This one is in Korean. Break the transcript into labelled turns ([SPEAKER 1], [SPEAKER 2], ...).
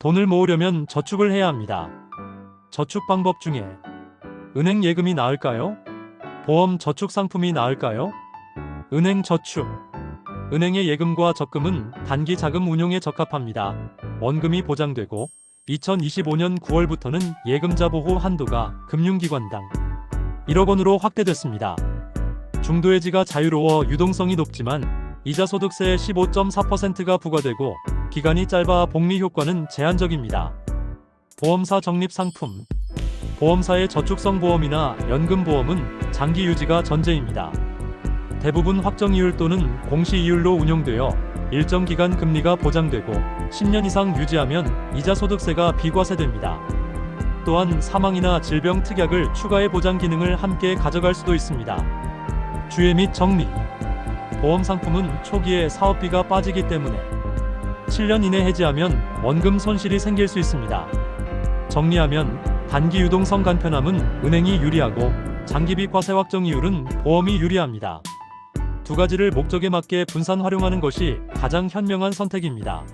[SPEAKER 1] 돈을 모으려면 저축을 해야 합니다. 저축 방법 중에 은행 예금이 나을까요? 보험 저축 상품이 나을까요? 은행 저축. 은행의 예금과 적금은 단기 자금 운용에 적합합니다. 원금이 보장되고 2025년 9월부터는 예금자 보호 한도가 금융기관당 1억 원으로 확대됐습니다. 중도해지가 자유로워 유동성이 높지만 이자 소득세 15.4%가 부과되고 기간이 짧아 복리 효과는 제한적입니다. 보험사 적립 상품 보험사의 저축성 보험이나 연금 보험은 장기 유지가 전제입니다. 대부분 확정 이율 또는 공시 이율로 운용되어 일정 기간 금리가 보장되고 10년 이상 유지하면 이자 소득세가 비과세됩니다. 또한 사망이나 질병 특약을 추가해 보장 기능을 함께 가져갈 수도 있습니다. 주의 및 정리 보험 상품은 초기에 사업비가 빠지기 때문에 7년 이내 해지하면 원금 손실이 생길 수 있습니다. 정리하면 단기 유동성 간편함은 은행이 유리하고 장기비 과세 확정 이율은 보험이 유리합니다. 두 가지를 목적에 맞게 분산 활용하는 것이 가장 현명한 선택입니다.